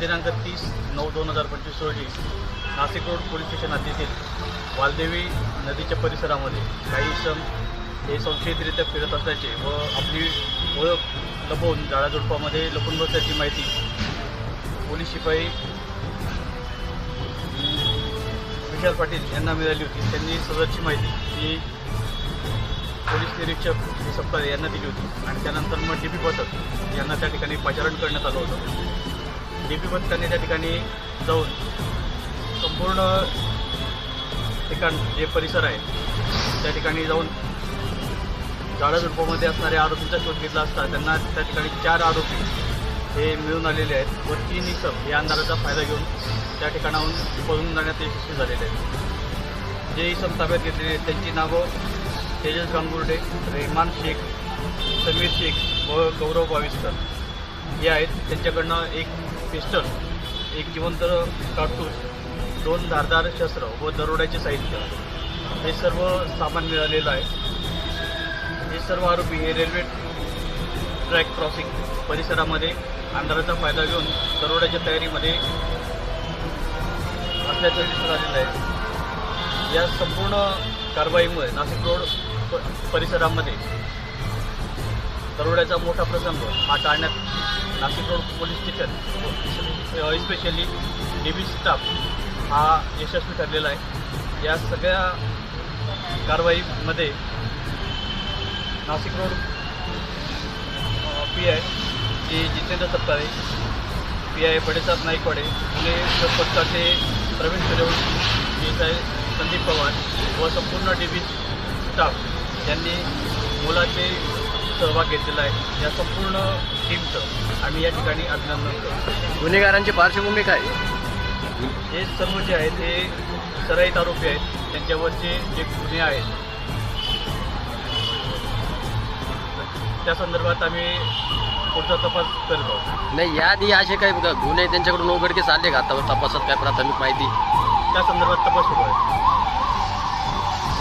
दिनांक तीस नऊ दोन हजार पंचवीस रोजी नाशिक रोड पोलीस स्टेशन हद्दीतील वालदेवी नदीच्या परिसरामध्ये काही सम हे संशयितरित्या फिरत असल्याचे व आपली ओळख लपवून झाडाझुडपामध्ये लपून बसल्याची माहिती पोलीस शिपाई विशाल पाटील यांना मिळाली होती. त्यांनी सदरची माहिती ही पोलीस निरीक्षक सप्ताह यांना दिली होती आणि त्यानंतर मग डी पी पथक यांना त्या ठिकाणी पाचारण करण्यात आलं होतं. डी त्यांनी त्या ठिकाणी जाऊन संपूर्ण ठिकाण जे परिसर आहे त्या ठिकाणी जाऊन झाडाझुडपामध्ये असणाऱ्या आरोपींचा शोध घेतला असता त्यांना त्या ठिकाणी चार आरोपी हे मिळून आलेले आहेत व तीन इसम या अंधाराचा फायदा घेऊन त्या ठिकाणाहून पळून जाण्यात यशस्वी झालेले आहेत. जे इसम ताब्यात घेतलेले आहेत त्यांची नावं तेजस गांगुर्डे रेहमान शेख समीर शेख व गौरव बाविस्कर हे आहेत. त्यांच्याकडनं एक पिस्टल एक जिवंत काडतूस दोन धारदार शस्त्र व दरोड्याचे साहित्य. हे सर्व सामान मिळालेलं आहे. हे सर्व आरोपी हे रेल्वे ट्रॅक क्रॉसिंग परिसरामध्ये अंधाराचा फायदा घेऊन दरोड्याच्या तयारीमध्ये असल्याचं दिसून आलेलं आहे. या संपूर्ण कारवाईमुळे नाशिक रोड प- परिसरामध्ये दरोड्याचा मोठा प्रसंग हा टाळण्यात Nashik road police station especially D B staff हा यशस्वी ठरलेला आहे. या सगळ्या कारवाईमध्ये Nashik road P I J Jitendra Sattare P I Badesaheb Naikwade Pune पथकाचे प्रवीण सूर्यवंशी पी आय संदीप पवार व संपूर्ण डी बी स्टाफ यांनी मुलाचे सहभाग घेतलेला आहे. या संपूर्ण टीमचं आम्ही या ठिकाणी अभिनंदन करतो. गुन्हेगारांची पार्श्वभूमी काय? हे सर्व जे आहेत हे सराईत आरोपी आहेत. त्यांच्यावरचे जे गुन्हे आहेत त्या संदर्भात आम्ही पुढचा तपास करत आहोत. नाही याआधी असे काही गुन्हे त्यांच्याकडून उघडकीस आले का? तपासात काय प्राथमिक माहिती? त्या संदर्भात तपास सुरू आहे.